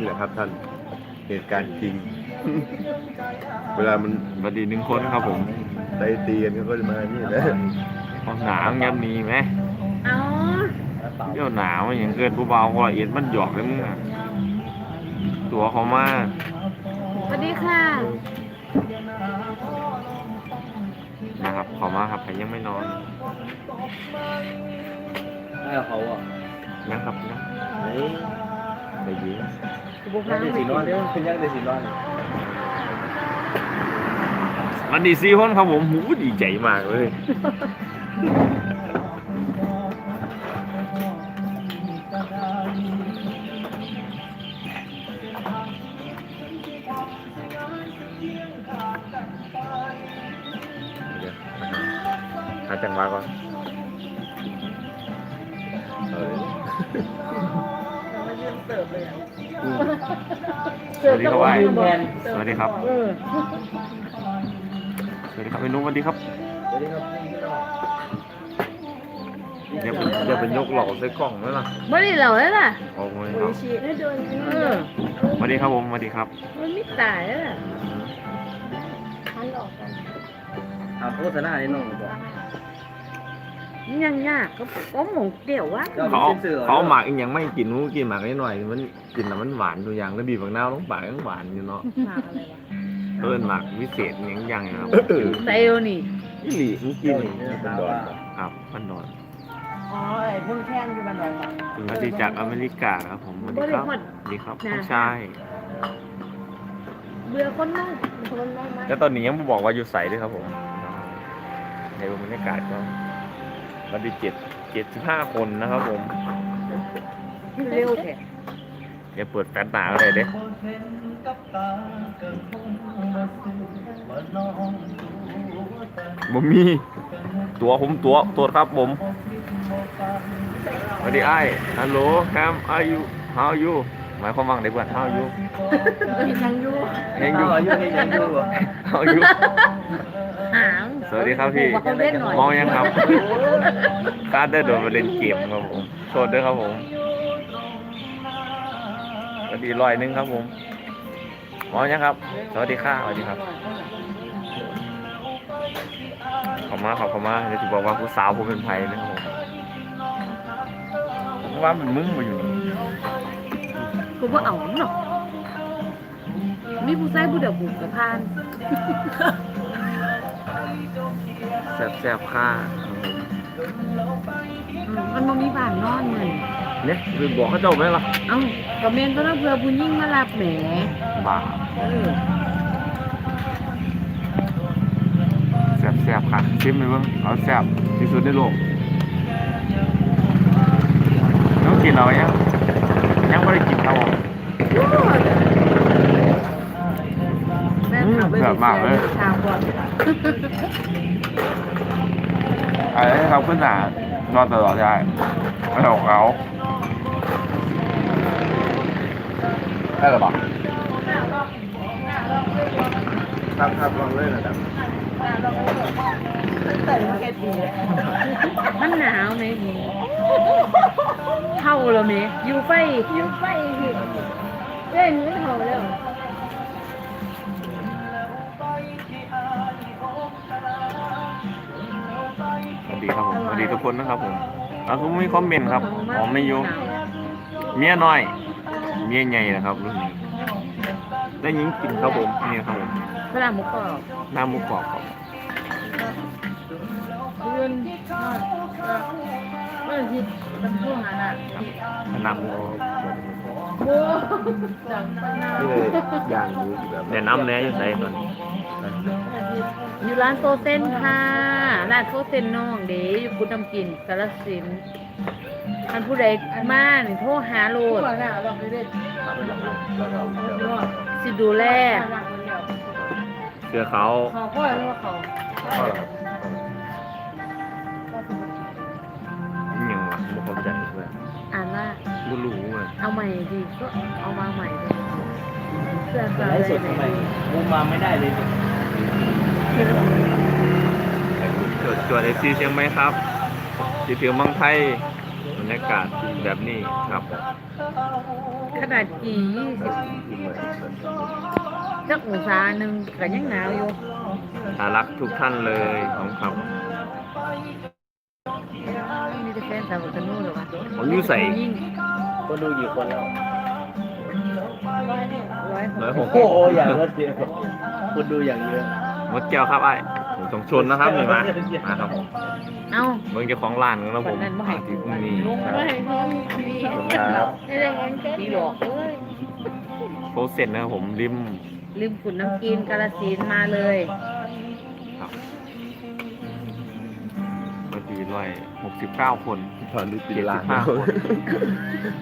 นี่แหละครับท่าน เหตุการณ์จริง เวลามันบัดดีหนึ่งคนครับผมไล่ตีกันก็จะมานี่แหละห้องหนาวยับมีไหมเอาเที่ยวหนาวอย่างเกินผู้เบาก็เอ็ดมันหยอกเลยมึงอะตัวเขามาสวัสดีค่ะ นะครับเขามาครับใครยังไม่นอนให้เขาอะนะครับนะเฮ้ย ไปยิงบุกยัน้ำงไปได้สีกินอนนเด้อเป็นยังได้สีนอนมันดีซีคนครับผมหูดีใจมากเลยเดี๋ยวหาจังหวะก่อน สวัสดีครับไอ้ยืนแทนสวัสดีครับ เออสวัสดีครับไอ้นุ๊กสวัสดีครับ สวัสดีครับเดี๋ยวเป็นเดี๋ยวเป็นยกหลอกใส่กล่องแล้วล่ะไม่ได้เหล่าแล้วล่ะโอ้ยครับเออสวัสดีครับผมสวัสดีครับ มันไม่ตายแล้วล่ะอ่าโฆษณาให้น้องบอกมัน ยังยากก็ก็หมงเดี่ยวว่าเขาเขาหมากอีกอย่างไม่กินมูกินหมากนิดหน่อยมันกินแล้วมันหวานตัวอย่างแล้วบีบมะนาวลงปากยังหวานอยู่เนาะมากอะไรวะเอิ้นหมากวิเศษอย่างอย่างครับเออเซลนี่อีหลีมึงกินถามว่าครับมันนอนอ๋อไอ้เพิ่งแท่งอยู่บันไดมาสวัสดีจากอเมริกาครับผมสวัสดีครับบ่ได้ฮอดสวัสดีครับนะใช่เบื่อคนนั่งคนนั่งมาแล้วตอนนี้ยังบ่บอกว่าอยู่ใสด้วยครับผมในบรรยากาศก็ วันที่เจ็ดเจ็ดสิบห้าคนนะครับผมเร็วแท้เดี๋ยวเปิดแฟลชหนาเลยเด้บ่มีตัวผมตัวตัวครับผมสวัสดีไอ้ฮัลโหลแคม are you how are you หมายความว่าไงเพื่อน how are you มีทั้งยู่ยังอยู่อายุนี่ยังอยู่บ่ how are you หาง สวัสดีครับพี่ ว่าเขาเล่นหน่อยมองยังครับการได้โดนมาเล่นเกมครับผมโทษด้วยครับผมสวัสดีร้อยหนึงครับผมมองยังครับ สวัสดีค่ะสวัสดีครับ ขอบมาขอบคุณมากเดี๋ยวจะบอกว่าผู้สาวผมเป็นไผ่นะครับผมผมว่ามันมึงมาอยู่นี่กูว่าเอาเนาะมีผู้ชายผู้เดียวบุกกับพาน แซ่บแซ่บค่าอืมมันบ่มีบ้านนอนเลยเนี่ยคือบอกเขาเจ้าไหมล่ะเอ้าก็แม่นก็ต้องเพื่อผู้หญิงมารับแหมบ้าเออแซ่บแซ่บค่ะชิมไปเบิ่งเอาแซ่บที่สุดในโลกน้องกินเอายังยังไม่ได้กินครับ ผมแม่ขับไปอืมแบบมากเลยชาวก่อนไอ้เขาขึ้นหนานอนตลอดได้ไม่ของเขาได้หรอปะครับครับลองเลยนะครับมันหนาวไหมนี่เท่าแล้วไหมอยู่ไฟอยู่ไฟพี่เล่นไม่เท่าแล้ว ดีครับผมสวัสดีทุกคนนะครับผมแล้วก็มีคอมเมนต์ครับผมไม่อยู่เมียน้อย เมียใหญ่นะครับรุ่นนี้ได้ยิงกินครับผมนี่ครับผมเวลาหมุกกรอบหน้าหมูกรอบครับเดือนเมื่ออาทิตย์จำช่วงนั้นอะหน้าหมูกรอบโบจำปนานี่เลยย่างหมูแบบแนะนำแหน่อยู่ใส่ตอนนี้ อยู่ร้านโซเซนค่ะ ร้านโซเซนน้องเด้อยู่พุทธำกินกาลสินธุ์ท่านผู้ใดมานี่โทรหาโลดสิดูแลเสื้อเขาเขาก็เรียกว่าเขาข้าวหลามอหย่างวะไม่เข้าใจเพื่อนอ่านว่าไม่รู้เลยเอาใหม่ดีก็เอามาใหม่เลยเสื้อจะผ้าไลอะฟ์สไรดไหนทำไมดีมุมมาไม่ได้เลย จวดจวดเอฟซีเชียงไหมครับสิถึงเมืองไทยบรรยากาศแบบนี้ครับขนาดกี่ยี่สิบจักองศาหนึ่งก็ยังหนาวอยู่น่ารักทุกท่านเลยของครับมีแต่แฟนสาวกันนู่นหรอวะผมอยู่ใส่ยิ่งคนดูกี่คนแล้วร้อยหร้อยกหกโอ้โหอย่างรวดเดียวคนดูอย่างเยอะ มดแก้วครับไอ้ผมต้องชนนะครับนี่มามาครับผมเอ้าเบิ่งเจ้าของร้านกันแล้วผมวันนั้นบ่ให้ที่พรุ่งนี้ลงไม่ให้เขามีครับพี่หลอกเอ้ยโพสเซ็นนะครับผมริมลืมขุนน้ำกินกาลสินธุ์มาเลยครับปกติร้อยหกสิบเก้าคนตอนนี้ปิดร้านเจ็ดสิบห้าคน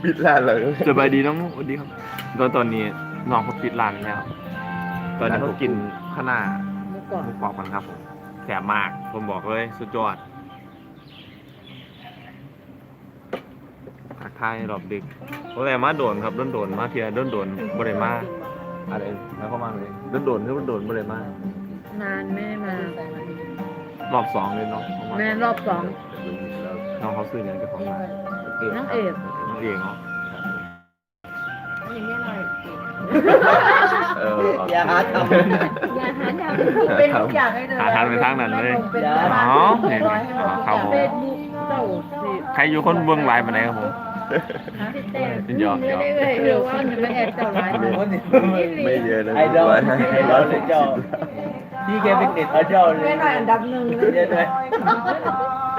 ปิดร้านเลยสบายดีน้องนุ๊กสวัสดีครับตอนตอนนี้น้องเขาปิดร้านแล้ว ตอนนี้เขากินข้าวหน้า เมื่อก่อนหมูกรอบกันครับผมแสบมากผมบอกเลย สุดยอดทักทายรอบดึกโอ้แต่มาโดนครับโดนโดนๆมาเทียโดนโดนๆบ่ได้มาอะไรแล้วก็มาเลยโดนโดนๆคือโดนๆบ่ได้มานานไม่ได้มารอบสองเลยเนาะแม่รอบสองน้องเขาซื้อเนี่ยเจ้าของร้านน้องเอกน้องเอกเนาะ เอออย่าหาทำ อย่าหาทำเป็นทุกอย่างให้เลยหาทางไปทางนั้นเลย เป็นอ๋อเนี่ยอ๋อครับผม เฟซบุ๊กเจ้าสิใครอยู่คนเบื้องหลายปานไหนครับผม แต่หยอกหยอกไม่ได้เลยหรือว่าจะไม่แอบเจ้าร้ายไม่เยอะนะไอดอลไอดอลเลยเจ้าพี่แกเป็นเน็ตไอดอลเลยแม่หน่อยอันดับหนึ่งเลยเดี๋ยวเลย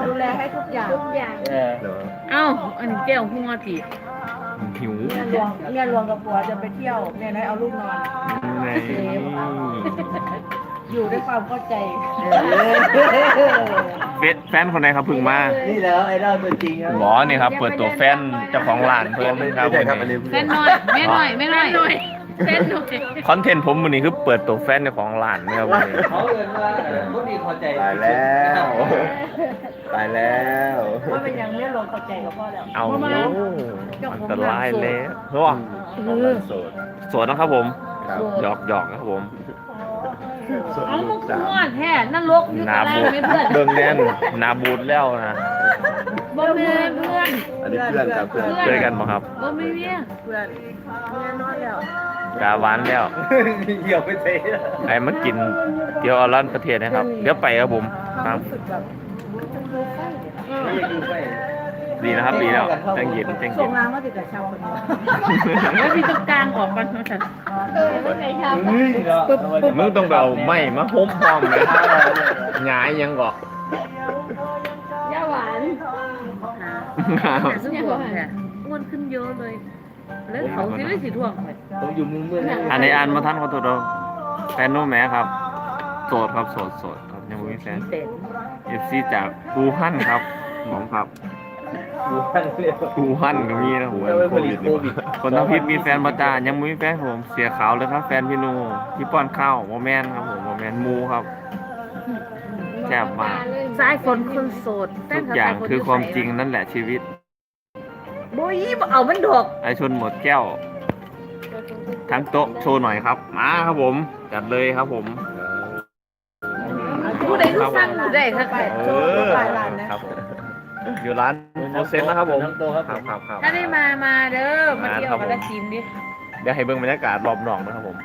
ดูแลให้ทุกอย่างทุกอย่าง เออเดี๋ยวเอ้าอันนี้แก้วหัวติ หิวเมียหลวงเมียหลวงกับผัวจะไปเที่ยวแม่น้อยเอาลูกนอน ในอยู่ด้วยความเข้าใจเฟซแฟนคนไหนครับเพึ่งมานี่แล้วไอดอลตัวจริงครับหมอนี่ครับ เปิดตัวแฟนเจ้าของร้านเพื่อนไม่ครับใช่ครับอันนี้แม่น้อยแม่น้อยแม่น้อย แม่น้อยคอนเทนต์ผมวันนี้คือเปิดตัวแฟนเจ้าของร้านนะครับวันนี้เขาเอินว่าคนดีเข้าใจตายแล้ว ตายแล้วว่าเป็นอย่างเมียหลวงเข้าใจกับพ่อแล้วเอาอันตรายแล้วเพราะว่าโสดสวนนะครับผมครับหยอกหยอกนะครับผม โสดเอาลูมุกกสาวหัวแท้นั่นลกอยู่หนาตารางบูดไม่เพื่อนเบิ่งแน่นหนาบูดแล้วนะบ่แม่เพื่อนอันนี้เพื่อนครับเพื่อน เจอกันบ่ครับบ่ไม่เมียเพื่อนเมียน้อยแล้ว กาหวานแล้วเหี่ยวไปเตะไอ้มากินเดี๋ยวเอาร้านประเทศนะครับ เดี๋ยวไปครับผมคควารัมบรู้สึกแบบไม่อยากดูไปดีนะครับดีแล้วจังเย็นจังส่เย็งนรางมาติดกับชาวคนนี้แล้วพี่ต้องกลางออกกันเนาะจ้ะปึ๊บปึ๊บมึงต้องไปเอาไม้มาห่มพร้อมเลยหงายยังก่อย่าหวาน หาสุดห่วงแท้อ้วนขึ้นเยอะเลย แล้วเขาสิได้สิท่วงไป ผมอยู่มุมมืดอันในอันมาท่านขอโทษเราแฟนโน้แม่ครับ โสดครับโสดโสดครับยังไม่มีแฟนเต็มเอฟซีจากปูฮั่นครับหมองครับดูข้างเร็วปูฮั่นก็มีนะผมโควิดนี่คนทั้งพิษมีแฟนบาจายังไม่มีแฟนผมเสียขาวเลยครับ แฟนพี่นูที่ป้อนข้าวโมแมนครับผมโมแมนมูครับ แซ่บมาก สายฝนคนโสดแฟนทุกเขาอย่าสางยฝนคือความจริงนั่นแหละชีวิต โบยบ่เอามันดอกไอชนหมดแก้ว ทั้งโต๊ะโชว์หน่อยครับ มาครับผม จัดเลยครับผมผู้ใดรู้สั่งผู้ใดครับเออครับอยู่ร้านโมเซนนะครับผมทั้งโตครับครับครับครับถ้าได้มามาเด้อมาเที่ยวมาครับผมกาฬสินธุ์ดิเดี๋ยวให้เบิ่งบรรยากาศรอบนอกนะครับผม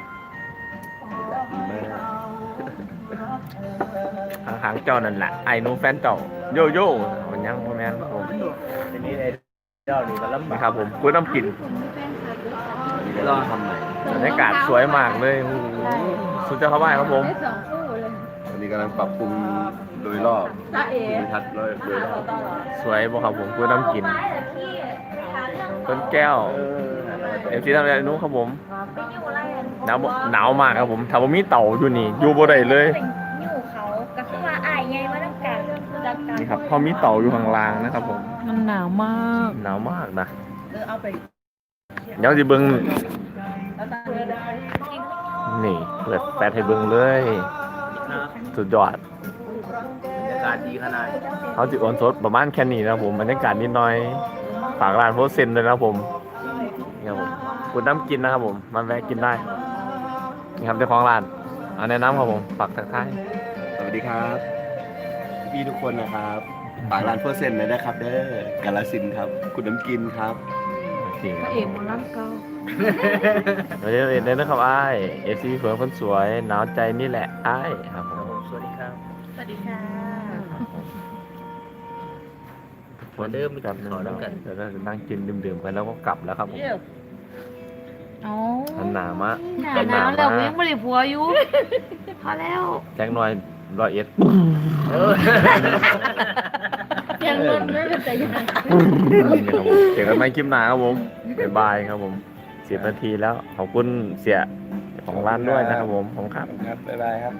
หางๆเจ้านั่นแหละไอ้หนูแฟนเจ้าโยโย่มันยังโมแมนครับผมทีนี้ไอดอลนี่ก็ลำบานะกครับผมกุ้ยน้ำกิน รอทำไหนบรรยากาศสวยมากเลยโอ้โหสุดยอดเข้าไปครับผม ได้สองคู่เลยอันนี้กำลังปรับปรุงโดยรอบตาเอ๋ภูมิทัศน์โดยโดยรอบสวยบ่ครับผมกุ้ยน้ำกินต้นแก้วเออเอ็มซีทำอะไรนู้นครับผมหนาวบ่หนาวมากครับผมถ้าผมมีเต่าอยู่นี่อยู่บ่ได้เลยอยู่เขาก็คือว่าอายไงมาตั้งแต่รักกันนี่ครับเขามีเต่าอยู่ข้างล่างนะครับผม มันหนาวมาก หนาวมากนะ เออเอาไป เดี๋ยวสิเบิ่งแล้วตานี่เปิดแฟลชให้เบิ่งเลย สุดยอดบรรยากาศดีขนาดเขาจิโอนสดประมาณแค่นี้นะครับผมบรรยากาศนิดหน่อยฝากร้านโพสเซนด้วยนะครับผมนี่ครับผมคุณน้ำกินนะครับผมมาแวะกินได้นี่ครับเจ้าของร้านเอาแนะนำครับผมฝากทักทายสวัสดีครับพี่ทุกคนนะครับฝากร้านเปอร์เซ็นต์เลยนะครับ เด้อกาลสินธุ์ครับ คุณน้ำกินครับโอเค ริงๆพระเอกหมอลำเก่าเดี๋ยวเอ็นเดนนะครับอ้ายเอฟซีเฟืองคนสวยหนาวใจนี่แหละอ้ายครับผม สวัสดีครับ สวัสดีค่ะมาเริ่มกันขอแล้วกันเดี๋ยวเราจะนั่งกินดื่มๆกันแล้วก็กลับแล้วครับผมเอาอันหนามะ หนาหนาวแล้วยังไม่ได้ผัวอยู่ พอแล้ว แจ็คหน่อยรอยเอ็ด เออ ยังรถไม่เป็นใจยังนี่ครับผมเจอกันใหม่คลิปหน้าครับผมบ๊ายบายครับผมสิบนาทีแล้วขอบคุณเสียของร้านด้วยนะครับผมขอบคุณครับ ครับบ๊ายบายครับ